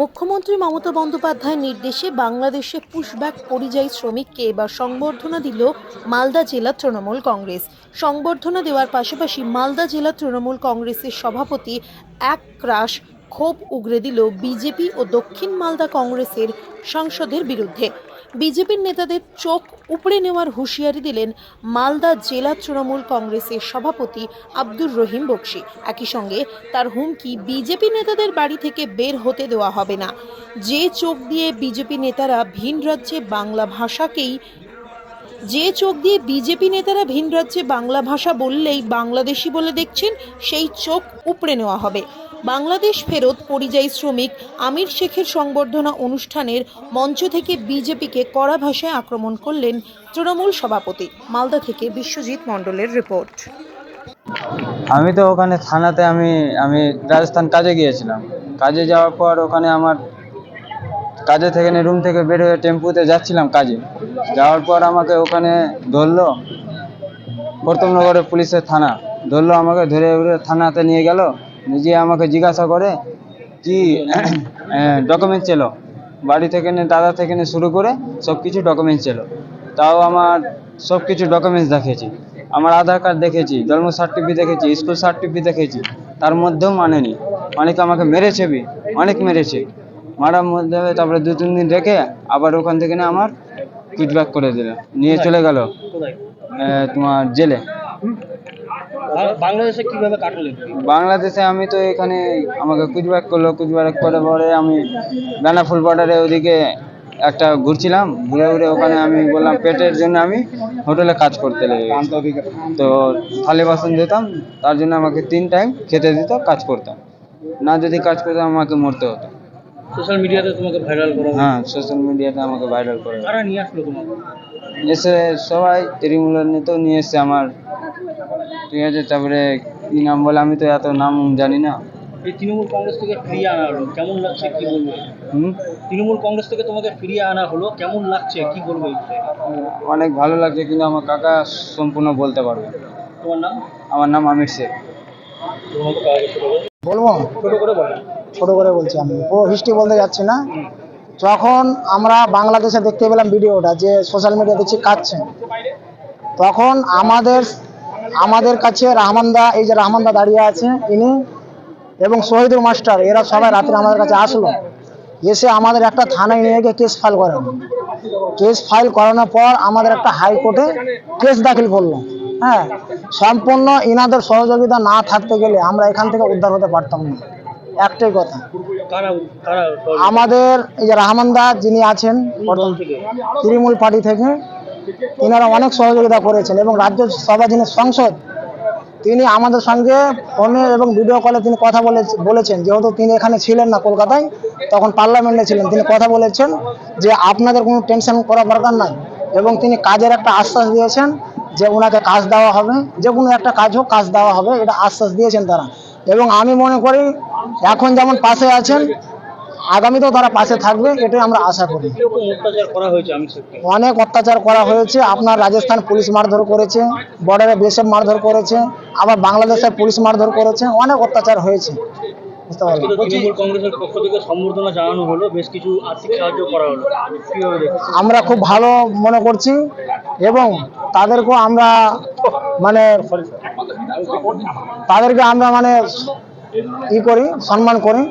মুখ্যমন্ত্রী মমতা বন্দ্যোপাধ্যায়ের নির্দেশে বাংলাদেশে পুশব্যাক পরিযায়ী শ্রমিককে এবার সংবর্ধনা দিল মালদা জেলা তৃণমূল কংগ্রেস। সংবর্ধনা দেওয়ার পাশাপাশি মালদা জেলা তৃণমূল কংগ্রেসের সভাপতি এক ক্রাশ ক্ষোভ উগরে দিল বিজেপি ও দক্ষিণ মালদা কংগ্রেসের সাংসদের বিরুদ্ধে। বিজেপির নেতাদের চোখ উপড়ে নেওয়ার হুঁশিয়ারি দিলেন মালদা জেলা তৃণমূল কংগ্রেসের সভাপতি আব্দুর রহিম বক্সি। একই সঙ্গে তার হুমকি বিজেপি নেতাদের বাড়ি থেকে বের হতে দেওয়া হবে না। যে চোখ দিয়ে বিজেপি নেতারা ভিন রাজ্যে বাংলা ভাষাকেই যে চোখ দিয়ে বিজেপি নেতারা ভিন রাজ্যে বাংলা ভাষা বললেই বাংলাদেশি বলে দেখছেন, সেই চোখ উপড়ে নেওয়া হবে। বাংলাদেশ ফেরত পরিযায়ী শ্রমিক আমির শেখের সংবর্ধনা অনুষ্ঠানের মঞ্চ থেকে বিজেপিকে কড়া ভাষায় আক্রমণ করলেন তৃণমূল সভাপতি। মালদা থেকে বিশ্বজিৎ মণ্ডলের রিপোর্ট। আমি তো ওখানে থানাতে আমি আমি রাজস্থান কাজে গিয়েছিলাম। কাজে যাওয়ার পর ওখানে আমার কাজে থেকে রুম থেকে বের হয়ে টেম্পুতে যাচ্ছিলাম কাজে। যাওয়ার পর আমাকে ওখানে ধরলো প্রথমনগরের পুলিশের থানা। ধরলো আমাকে, ধরে থানাতে নিয়ে গেল। নিজে আমাকে জিজ্ঞাসা করে, কি ডকুমেন্ট ছিল বাড়ি থেকে নিয়ে, দাদা থেকে নিয়ে শুরু করে সব কিছু ডকুমেন্টস ছিল তাও আমার সব কিছু ডকুমেন্টস দেখেছি। আমার আধার কার্ড দেখেছি, জন্ম সার্টিফিকেট দেখেছি স্কুল সার্টিফিকেট দেখেছি। তার মধ্যেও মানেনি অনেকে আমাকে মেরেছে বি, অনেক মেরেছে। মারার মধ্যে তারপরে দু তিন দিন রেখে আবার ওখান থেকে না আমার ফিডব্যাক করে দিল। নিয়ে চলে গেল তোমার জেলে। বাংলাদেশে কীভাবে কাটালেন বাংলাদেশে আমি তো এখানে আমাকে কুচব্যাক করল কুচব্যাক করে পরে আমি বেনাফুল বর্ডারে ওদিকে একটা ঘুরছিলাম ঘুরে ঘুরে ওখানে আমি বললাম পেটের জন্য আমি হোটেলে কাজ করতে লেগে তো থালি বাসন দিতাম তার জন্য আমাকে তিন টাইম খেতে দিত কাজ করতাম। না যদি কাজ করতাম আমাকে মরতে হতো। সোশ্যাল মিডিয়াতে তোমাকে ভাইরাল করা হ্যাঁ সোশ্যাল মিডিয়াতে আমাকে ভাইরাল করে কারা নিয়ে আসলো তোমাকে? এসে সবাই তৃণমূলের নেতাও নিয়ে এসছে আমার। ঠিক আছে তারপরে কি নাম বলে আমি তো এত নাম জানি না। এই তৃণমূল কংগ্রেস থেকে ফিরিয়ে আনা হলো কেমন লাগছে কি বলব? হুম? তৃণমূল কংগ্রেস থেকে তোমাকে ফিরিয়ে আনা হলো কেমন লাগছে কি বলব অনেক ভালো লাগছে কিন্তু আমার কাকা সম্পূর্ণ বলতে পারবে তোমার নাম? আমার নাম আমির শেখ। বলব? ছোট করে বলো। ছোট করে বলছি আমি। পুরো হিস্ট্রি বলতে যাচ্ছি না। যখন আমরা বাংলাদেশে দেখতে পেলাম ভিডিওটা যে সোশ্যাল মিডিয়াতে চিকাচ্ছে তখন আমাদের আমাদের কাছে রহমানদা এই যে রহমানদা দাঁড়িয়ে আছে ইনি এবং শহীদুল মাস্টার এরা সবাই রাত্রে আমাদের কাছে আসলো। এসে আমাদের একটা থানায় নিয়ে গিয়ে কেস ফাইল করেন। কেস ফাইল করানোর পর আমাদের একটা হাইকোর্টে কেস দাখিল করল। হ্যাঁ। সম্পূর্ণ ইনাদের সহযোগিতা না থাকতে গেলে আমরা এখান থেকে উদ্ধার হতে পারতাম না। একটাই কথা। আমাদের এই যে রহমানদা যিনি আছেন তৃণমূল পার্টি থেকে তিনারা অনেক সহযোগিতা করেছেন এবং রাজ্য সভা যিনি সংসদ তিনি আমাদের সঙ্গে ফোনে এবং ভিডিও কলে তিনি কথা বলে বলেছেন। যেহেতু তিনি এখানে ছিলেন না কলকাতায় তখন পার্লামেন্টে ছিলেন। তিনি কথা বলেছেন যে আপনাদের কোনো টেনশন করা দরকার নাই এবং তিনি কাজের একটা আশ্বাস দিয়েছেন যে ওনাকে কাজ দেওয়া হবে যে কোনো একটা কাজ হোক কাজ দেওয়া হবে এটা আশ্বাস দিয়েছেন তারা। এবং আমি মনে করি এখন যেমন পাশে আছেন আগামীতেও তারা পাশে থাকবে এটাই আমরা আশা করি। অনেক অত্যাচার করা হয়েছে আপনার রাজস্থান পুলিশ মারধর করেছে বর্ডারে বিএসএফ মারধর করেছে আবার বাংলাদেশের পুলিশ মারধর করেছে অনেক অত্যাচার হয়েছে। বুঝতে পারলেন কিন্তু তৃণমূল কংগ্রেসের পক্ষ থেকে সম্বর্ধনা জানানো হলো বেশ কিছু আর্থিক সাহায্য করা হলো। আমরা খুব ভালো মনে করছি এবং তাদেরকেও আমরা মানে তাদেরকে আমরা মানে ই করি সম্মান করি।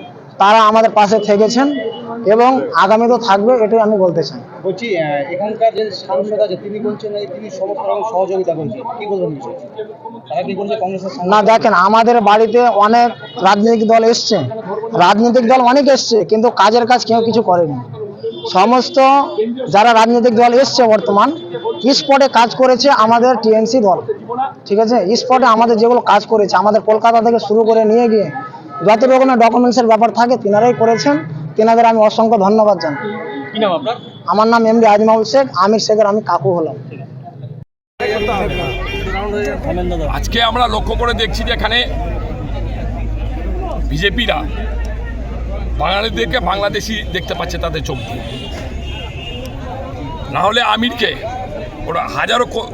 তারা আমাদের পাশে থেকেছেন এবং আগামীতেও থাকবে এটাই আমি বলতে চাই। বলছি এখানকার যে সাংসদ আছে তিনি বলছেন তিনি সমস্ত রকম সহযোগিতা করছেন। কি বলবেন না দেখেন আমাদের বাড়িতে অনেক রাজনৈতিক দল এসছে। রাজনৈতিক দল অনেক এসছে কিন্তু কাজের কাজ কেউ কিছু করেনি। সমস্ত যারা রাজনৈতিক দল এসছে বর্তমান স্পটে কাজ করেছে আমাদের টিএমসি দল। ঠিক আছে? স্পটে আমাদের যেগুলো কাজ করেছে আমাদের কলকাতা থেকে শুরু করে নিয়ে গিয়ে যত রকমের ডকুমেন্টসের ব্যাপার থাকে তিনারাই করেছেন। তিনাদের আমি অসংখ্য ধন্যবাদ জানাই। কি নাম আপনার? আমার নাম এমডি আজমাউল শেখ আমির শেখের আমি কাকু হলাম। আজকে আমরা লক্ষ্য করে দেখছি যে এখানে বিজেপিরা বাঙালিদেরকে বাংলাদেশি দেখতে পাচ্ছে তাদের চোখ দিয়ে। না হলে আমিরকে ওরা হাজারো কো-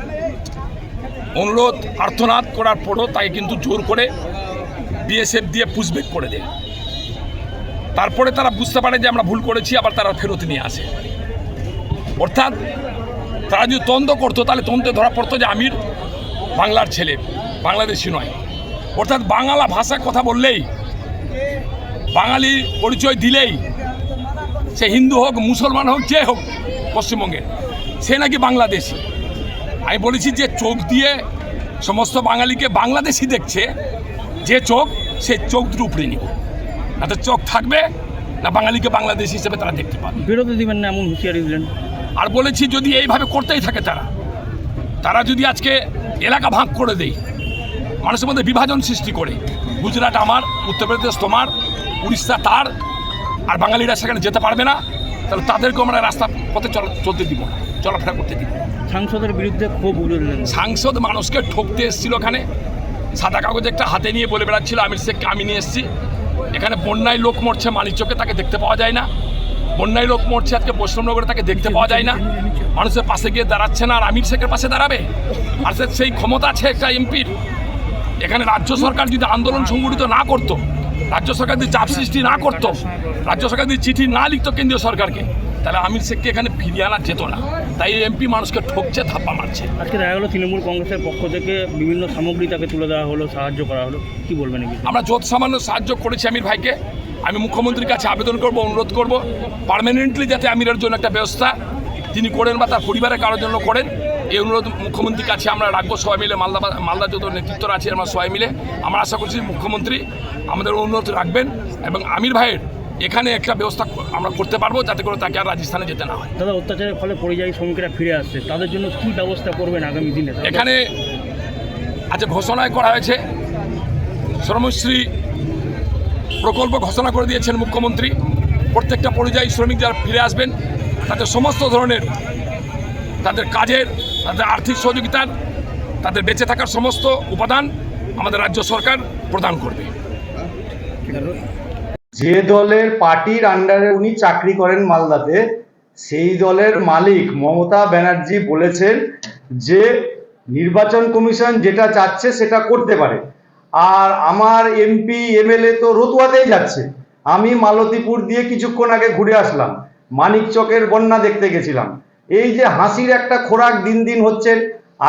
অনুরোধ আর্থনাদ করার পরও তাকে কিন্তু জোর করে বিএসএফ দিয়ে পুষবেক করে দেয়। তারপরে তারা বুঝতে পারে যে আমরা ভুল করেছি, আবার তারা ফেরত নিয়ে আসে। অর্থাৎ তারা যদি তন্দ করতো, তাহলে তন্তে ধরা পড়তো যে আমির বাংলার ছেলে, বাংলাদেশি নয়। অর্থাৎ বাংলা ভাষা কথা বললেই, বাঙালি পরিচয় দিলেই, সে হিন্দু হোক, মুসলমান হোক, যে হোক, পশ্চিমবঙ্গের, সে নাকি বাংলাদেশি। আমি বলেছি যে চোখ দিয়ে সমস্ত বাঙালিকে বাংলাদেশি দেখছে যে চোখ সে চোখ দুটো উপরে নিব। না তো চোখ থাকবে না বাঙালিকে বাংলাদেশ হিসেবে তারা দেখতে পাবে। বিরতি দিবেন না এমন হুঁশিয়ারি দিলেন? আর বলেছি যদি এইভাবে করতেই থাকে তারা তারা যদি আজকে এলাকা ভাগ করে দেয় মানুষের মধ্যে বিভাজন সৃষ্টি করে গুজরাট আমার উত্তরপ্রদেশ তোমার উড়িষ্যা তার আর বাঙালিরা সেখানে যেতে পারবে না তাহলে তাদেরকেও আমরা রাস্তা পথে চল চলতে দিব চলাফেরা করতে দিব সাংসদের বিরুদ্ধে ক্ষোভ উগড়ে সাংসদ মানুষকে ঠকতে এসেছিল ওখানে সাদা কাগজ একটা হাতে নিয়ে বলে বেড়াচ্ছিল, আমির শেখকে আমি নিয়ে এসেছি। এখানে বন্যায় লোক মরছে মানিক চোখে তাকে দেখতে পাওয়া যায় না। বন্যায় লোক মরছে, আজকে বৈষ্ণবনগরে তাকে দেখতে পাওয়া যায় না। মানুষের পাশে গিয়ে দাঁড়াচ্ছে না, আর আমির শেখের পাশে দাঁড়াবে? আর সেই ক্ষমতা আছে একটা এমপির। এখানে রাজ্য সরকার যদি আন্দোলন সংগঠিত না করতো, রাজ্য সরকার যদি চাপ সৃষ্টি না করতো, রাজ্য সরকার যদি চিঠি না লিখতো কেন্দ্রীয় সরকারকে, তাহলে আমির শেখকে এখানে ফিরিয়ে আনা যেত না। তাই এমপি মানুষকে ঠকছে ধাপ্পা মারছে। আজকে দেখা গেলো তৃণমূল কংগ্রেসের পক্ষ থেকে বিভিন্ন সামগ্রী তাকে তুলে দেওয়া হলো সাহায্য করা হলো। কি বলবেন আমরা যত সামান্য সাহায্য করেছি আমির ভাইকে আমি মুখ্যমন্ত্রীর কাছে আবেদন করব অনুরোধ করব পার্মানেন্টলি যাতে আমিরের জন্য একটা ব্যবস্থা তিনি করেন বা তার পরিবারের কারোর জন্য করেন এই অনুরোধ মুখ্যমন্ত্রীর কাছে আমরা রাখব সবাই মিলে মালদা মালদা যত নেতৃত্বরা আছে আমরা সবাই মিলে। আমরা আশা করছি মুখ্যমন্ত্রী আমাদের অনুরোধ রাখবেন এবং আমির ভাইয়ের এখানে একটা ব্যবস্থা আমরা করতে পারব যাতে করে তাকে আর রাজস্থানে যেতে না হয়। দাদা অত্যাচারের ফলে পরিযায়ী শ্রমিকরা ফিরে আসছে। তাদের জন্য কি ব্যবস্থা করবেন আগামী দিনে? এখানে আজ ঘোষণায় করা হয়েছে শ্রমশ্রী প্রকল্প ঘোষণা করে দিয়েছেন মুখ্যমন্ত্রী। প্রত্যেকটা পরিযায়ী শ্রমিক যারা ফিরে আসবেন তাদের সমস্ত ধরনের তাদের কাজের তাদের আর্থিক সহযোগিতার তাদের বেঁচে থাকার সমস্ত উপাদান আমাদের রাজ্য সরকার প্রদান করবে। যে দলের পার্টির আন্ডারে উনি চাকরি করেন মালদাতে, সেই দলের মালিক মমতা ব্যানার্জি বলেছেন যে নির্বাচন কমিশন যেটা চাচ্ছে সেটা করতে পারে। আর আমার এমপি এমএলএ তো রতুয়াতেই যাচ্ছে। আমি মালতীপুর দিয়ে কিছুক্ষণ আগে ঘুরে আসলাম। মানিক চকের বন্যা দেখতে গেছিলাম। এই যে হাসির একটা খোরাক দিন দিন হচ্ছেন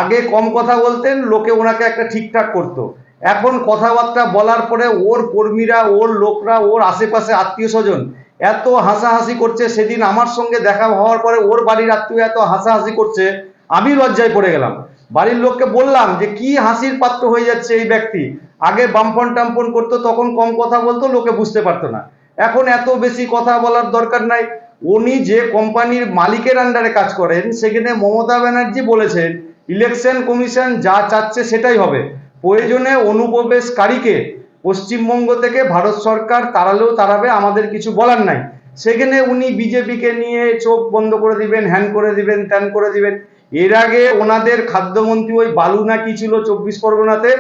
আগে কম কথা বলতেন, লোকে ওনাকে একটা ঠিকঠাক করতো। এখন কথাবার্তা বলার পরে ওর কর্মীরা, ওর লোকরা, ওর আশেপাশে আত্মীয় স্বজন এত হাসাহাসি করছে, সেদিন আমার সঙ্গে দেখা হওয়ার পরে ওর বাড়ির আত্মীয় এত হাসাহাসি করছে, আমি লজ্জায় পড়ে গেলাম। বাড়ির লোককে বললাম যে, কি হাসির পাত্র হয়ে যাচ্ছে এই ব্যক্তি? আগে বাম্পন টাম্পন করতো, তখন কম কথা বলতো, লোকে বুঝতে পারতো না। এখন এত বেশি কথা বলার দরকার নাই। উনি যে কোম্পানির মালিকের আন্ডারে কাজ করেন, সেখানে মমতা ব্যানার্জি বলেছেন, ইলেকশন কমিশন যা চাচ্ছে সেটাই হবে। প্রয়োজনে অনুপ্রবেশকারীকে পশ্চিমবঙ্গ থেকে ভারত সরকার তাড়ালেও তাড়াবে, আমাদের কিছু বলার নাই। সেখানে উনি বিজেপিকে নিয়ে চোখ বন্ধ করে দিবেন, হ্যান করে দিবেন, ত্যান করে দিবেন। এর আগে ওনাদের খাদ্যমন্ত্রী ওই বালু না কি ছিল চব্বিশ পরগনাতে,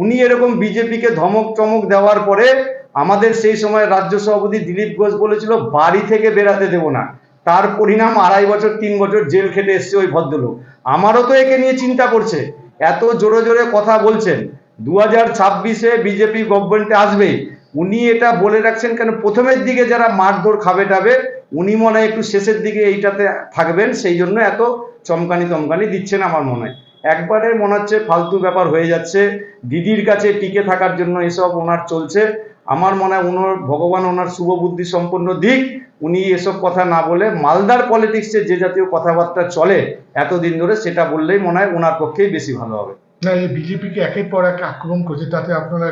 উনি এরকম বিজেপিকে ধমক চমক দেওয়ার পরে আমাদের সেই সময় রাজ্য সভাপতি দিলীপ ঘোষ বলেছিল, বাড়ি থেকে বেরাতে দেব না। তার পরিণাম আড়াই বছর, তিন বছর জেল খেটে এসছে ওই ভদ্রলোক। আমারও তো একে নিয়ে চিন্তা করছে। এত জোরে জোরে কথা বলছেন। দু হাজার ছাব্বিশে বিজেপি গভর্নমেন্টে আসবে। উনি এটা বলে রাখছেন কেন? প্রথমের দিকে যারা মারধর খাবে টাবে, উনি মনে হয় একটু শেষের দিকে এইটাতে থাকবেন। সেই জন্য এত চমকানি চমকানি দিচ্ছেন আমার মনে হয়। একবারে মনে হচ্ছে ফালতু ব্যাপার হয়ে যাচ্ছে। দিদির কাছে টিকে থাকার জন্য এসব ওনার চলছে। আমার মনে হয় ওনার ভগবান ওনার শুভ বুদ্ধি সম্পন্ন দিক উনি এসব কথা না বলে মালদার পলিটিক্সে যে জাতীয় কথাবার্তা চলে এতদিন ধরে সেটা বললেই মনে হয় ওনার পক্ষেই বেশি ভালো হবে। না এই বিজেপিকে একের পর এক আক্রমণ করছে তাতে আপনারা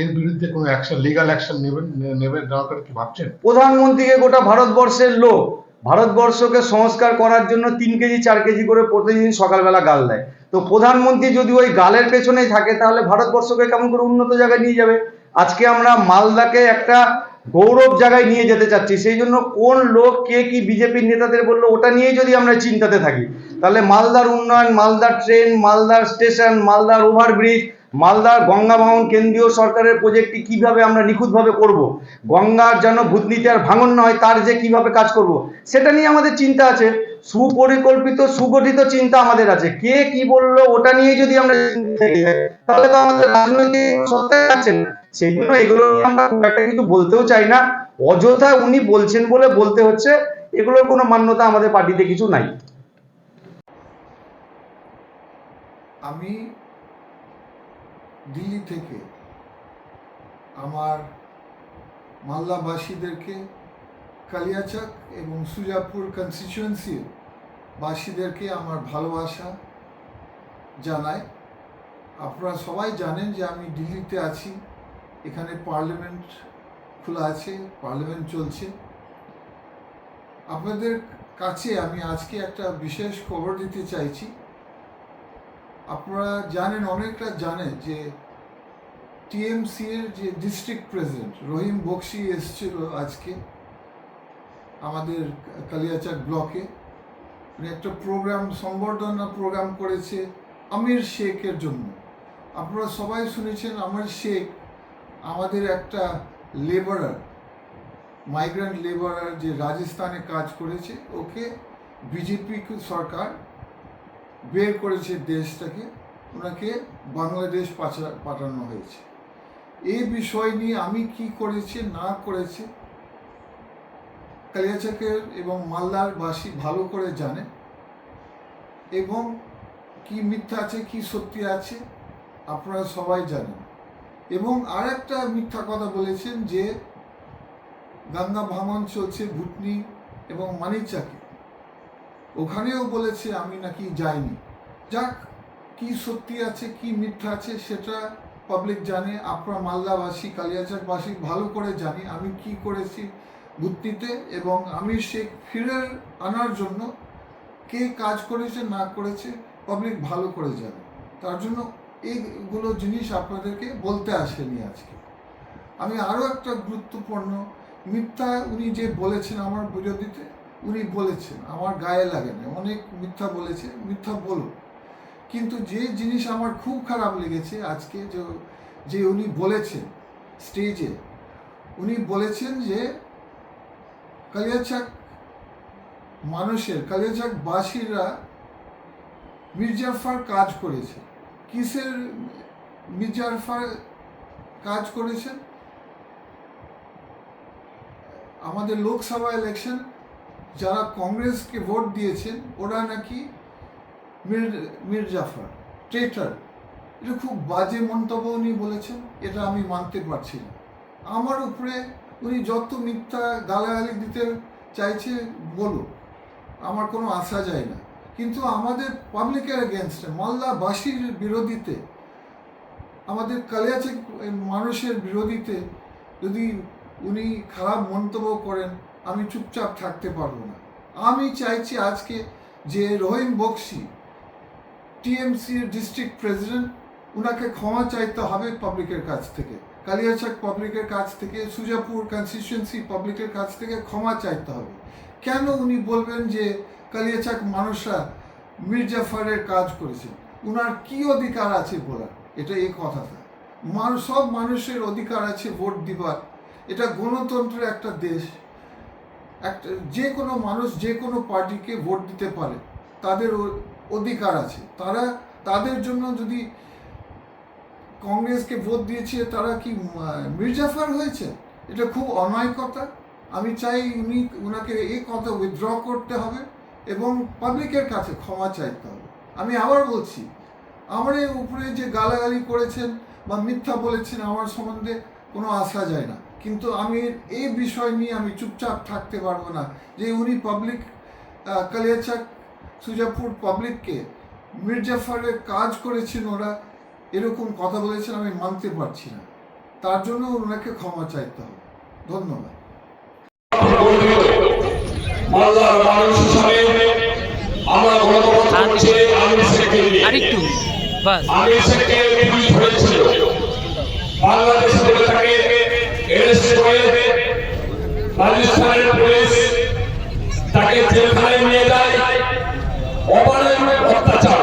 এর বিরুদ্ধে কোনো অ্যাকশন লিগাল অ্যাকশন নেবেন নেবেন কথা কি ভাবছেন? প্রধানমন্ত্রীকে গোটা ভারতবর্ষের লোক ভারতবর্ষকে সংস্কার করার জন্য তিন কেজি চার কেজি করে প্রতিদিন সকালবেলা গাল দেয়। তো প্রধানমন্ত্রী যদি ওই গালের পেছনেই থাকে তাহলে ভারতবর্ষকে কেমন করে উন্নত জায়গায় নিয়ে যাবে? আজকে আমরা মালদাকে একটা গৌরব জায়গায় নিয়ে যেতে চাচ্ছি। সেই জন্য কোন লোক, কে কি বিজেপির নেতাদের বলল, ওটা নিয়েই যদি আমরা চিন্তাতে থাকি। তাহলে মালদার উন্নয়ন, মালদার ট্রেন, মালদার স্টেশন, মালদার ওভারব্রিজ, মালদার গঙ্গা ভাঙন কেন্দ্রীয় সরকারের প্রজেক্টটি কীভাবে আমরা নিখুঁতভাবে করব। গঙ্গার যেন ভূতনীতি আর ভাঙন না হয়, তার যে কীভাবে কাজ করব। সেটা নিয়ে আমাদের চিন্তা আছে। সুপরিকল্পিত, সুগঠিত চিন্তা আমাদের আছে। কে কি বলল, ওটা নিয়ে যদি আমরা তাহলে তো আমাদের রাজনৈতিক সত্তায় আছে না। সেই জন্য এগুলো আমরা খুব একটা কিছু বলতেও চাই না। অযথা উনি বলছেন বলে বলতে হচ্ছে, এগুলোর কোনো মান্যতা আমাদের পার্টিতে কিছু নাই। আমি দিল্লি থেকে আমার মালদাবাসীদেরকে, কালিয়াচক এবং সুজাপুর কনস্টিটিউয়েন্সির বাসীদেরকে আমার ভালোবাসা জানাই। আপনারা সবাই জানেন যে আমি দিল্লিতে আছি। এখানে পার্লামেন্ট খোলা আছে, পার্লামেন্ট চলছে। আপনাদের কাছে আমি আজকে একটা বিশেষ খবর দিতে চাইছি। আপনারা জানেন অনেকটা জানেন যে টিএমসি এর যে ডিস্ট্রিক্ট প্রেসিডেন্ট রহিম বক্সি এসেছিল আজকে আমাদের কালিয়াচাক ব্লকে। একটা প্রোগ্রাম সম্বর্ধনা প্রোগ্রাম করেছে আমির শেখের জন্য। আপনারা সবাই শুনেছেন আমির শেখ আমাদের একটা লেবারার মাইগ্রেন্ট লেবারার যে রাজস্থানে কাজ করেছে, ওকে বিজেপি সরকার বের করেছে দেশটাকে, ওনাকে বাংলাদেশ পাঠানো হয়েছে। এই বিষয় নিয়ে আমি কি করেছি, না করেছি, কালিয়াচকের এবং মালদার বাসী ভালো করে জানে এবং কি মিথ্যা আছে, কি সত্যি আছে, আপনারা সবাই জানেন। এবং আর একটা মিথ্যা কথা বলেছেন যে গঙ্গা ভাঙন চলছে ভুটনি এবং মানিকচাকে। ওখানেও বলেছে, আমি নাকি যাইনি। যাক, কি সত্যি আছে, কি মিথ্যা আছে, সেটা পাবলিক জানে আপনারা মালদাবাসী, কালিয়াচাকবাসী, ভালো করে জানি, আমি কি করেছি বুদ্ধিতে এবং আমি সে ফিরে আনার জন্য কে কাজ করেছে, না করেছে পাবলিক ভালো করে জানে। তার জন্য এইগুলো জিনিস আপনাদেরকে বলতে আসেনি আজকে। আমি আরও একটা গুরুত্বপূর্ণ, মিথ্যা উনি যে বলেছেন আমার বিরোধীতে, উনি বলেছেন, আমার গায়ে লাগে না। অনেক মিথ্যা বলেছে, মিথ্যা বলুন কিন্তু যে জিনিস আমার খুব খারাপ লেগেছে আজকে যে যে উনি বলেছেন স্টেজে, উনি বলেছেন যে, কালিয়াচাক মানুষের, কালিয়াচাক বাসীরা মির্জাফার কাজ করেছে। কিসের মির্জাফার কাজ করেছেন? আমাদের লোকসভা ইলেকশন যারা কংগ্রেসকে ভোট দিয়েছেন, ওরা নাকি মির মির্জাফর ট্রেটার এটা খুব বাজে মন্তব্য উনি বলেছেন, এটা আমি মানতে পারছি না। আমার উপরে উনি যত মিথ্যা গালাগালি দিতে চাইছে, বলুক। আমার কোনো আশা যায় না। কিন্তু আমাদের পাবলিকের এগেনস্টে মালদাবাসীর বিরোধীতে, আমাদের কালিয়াচক মানুষের বিরোধীতে যদি উনি খারাপ মন্তব্য করেন, আমি চুপচাপ থাকতে পারব না। আমি চাইছি আজকে যে রহিম বক্সি টিএমসির ডিস্ট্রিক্ট প্রেসিডেন্ট ওনাকে ক্ষমা চাইতে হবে পাবলিকের কাছ থেকে। কালিয়াচক পাবলিকের কাছ থেকে, সুজাপুর কনস্টিটিউয়েন্সি পাবলিকের কাছ থেকে ক্ষমা চাইতে হবে। কেন উনি বলবেন যে কালিয়াচক মানুষরা মির্জাফারের কাজ করেছেন। ওনার কি অধিকার আছে বলার? এটা এই কথাটা। মানুষ সব মানুষের অধিকার আছে ভোট দিবার। এটা গণতন্ত্রের একটা দেশ। একটা, যে কোনো মানুষ যে কোনো পার্টিকে ভোট দিতে পারে, তাদের অধিকার আছে। তারা, তাদের জন্য যদি কংগ্রেসকে ভোট দিয়েছে, তারা কি মির্জাফার হয়েছে? এটা খুব অন্যায় কথা আমি চাই উনি ওনাকে এই কথা উইথড্র করতে হবে। এবং পাবলিকের কাছে ক্ষমা চাইতে হবে। আমি আবার বলছি, আমার এই উপরে যে গালাগালি করেছেন বা মিথ্যা বলেছেন আমার সম্বন্ধে কোনো আশা যায় না। কিন্তু আমি এই বিষয় নিয়ে আমি চুপচাপ থাকতে পারব না যে উনি পাবলিক কালিয়াচাক, সুজাপুর পাবলিককে মির্জাফারের কাজ করেছেন ওরা, এরকম কথা বলেছেন আমি মানতে পারছি না। তার জন্য ওনাকে ক্ষমা চাইতে হবে। ধন্যবাদ। মালদার মানুষ হিসাবে আমরা গণতন্ত্র করছি আমি সেক্রেটারি আরেকটু বাস। আমি সেক্রেটারি পুলিশ ধরেছিল বাংলাদেশ থেকে তাকে এরেস্ট করে রাজস্থানের পুলিশ তাকে জেলখানায় নিয়ে যায়। অপারের অত্যাচার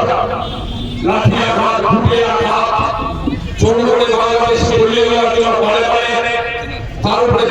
লাঠি আঘাত ঘুটে আঘাত চন্দ্রে বাংলাদেশ পুলিশ পারে পারে তার উপরে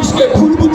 মানুষকে ভুল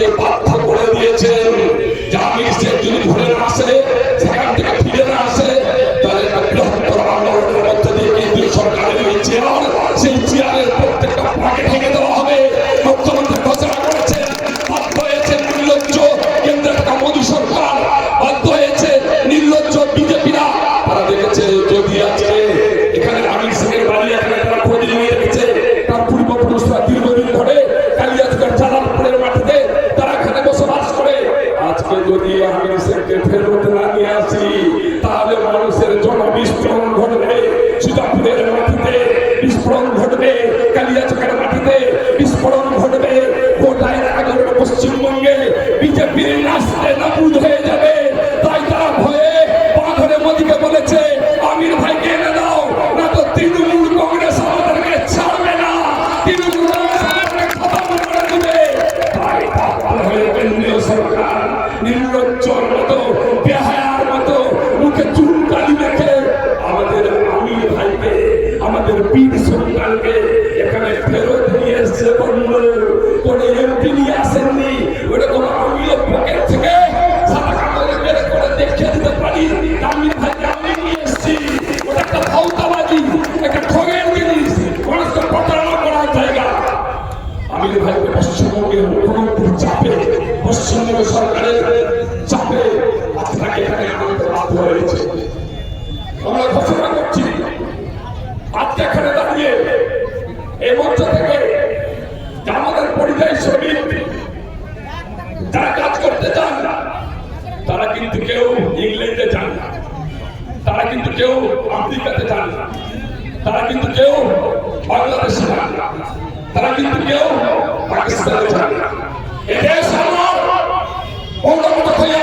সরকারকে বাধ্য করে দিয়েছেন। তারা কিন্তু কেউ ইংল্যান্ডে যান না। তারা কিন্তু কেউ আমেরিকাতে যান না। তারা কিন্তু কেউ বাংলাদেশে যান না। তারা কিন্তু কেউ পাকিস্তানে যান না। এটাই সাধারণ পৌরমত হয়ে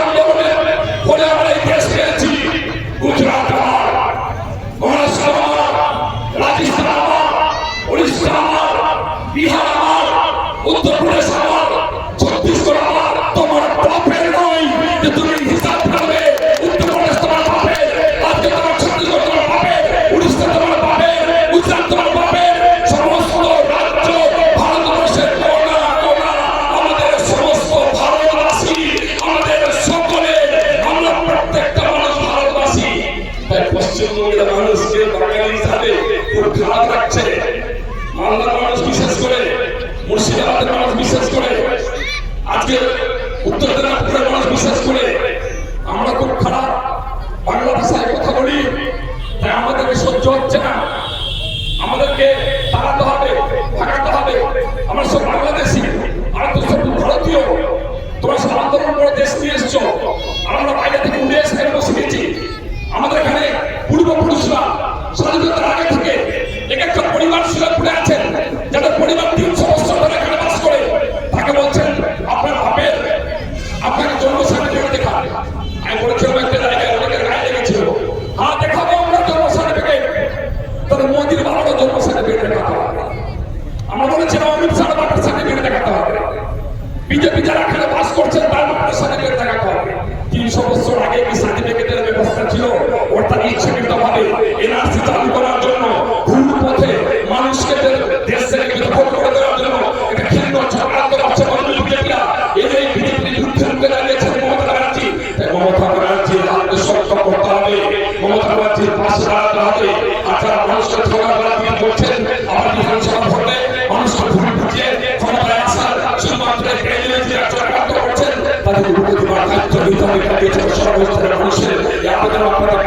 আগে কি সার্টিফিকেটের ব্যবস্থা ছিল অর্থাৎ ইচ্ছাকৃত ভাবে এনআরসি চালু করা পৃথিবীর সর্বস্তরের মানুষের আমাদের আপনারা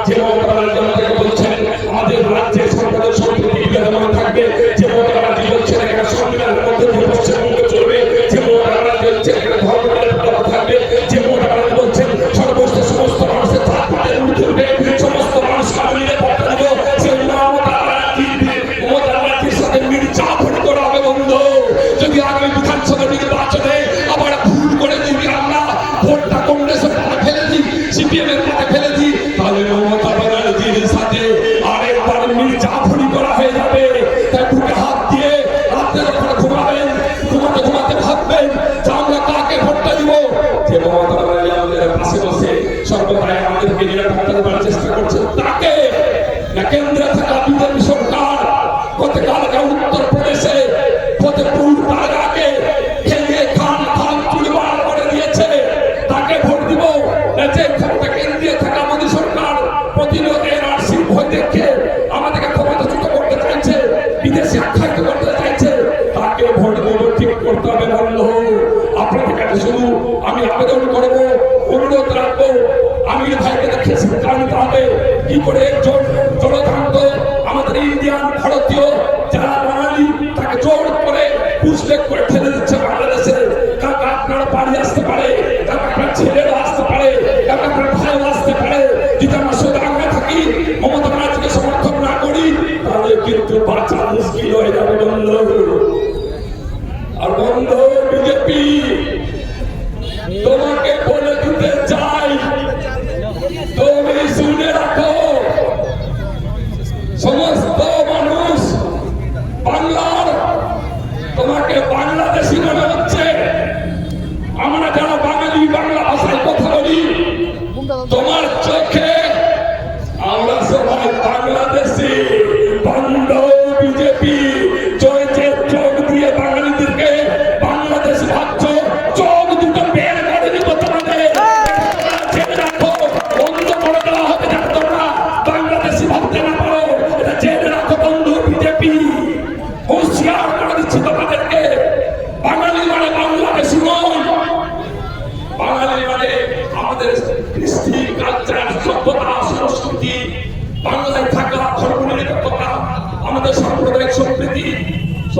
মমতা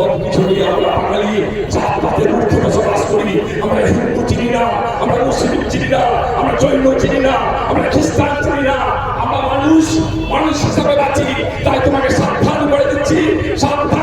সবকিছু নিয়ে আমরা বাঙালি জাতপাতের মধ্যে বসবাস করি আমরা হিন্দু চিনি না, আমরা মুসলিম চিনি না, আমরা জৈন চিনি না আমরা খ্রিস্টান চিনি না, আমরা মানুষ মানুষ হিসাবে বাঁচি, তাই তোমাকে সাবধান করে দিচ্ছি, সাবধান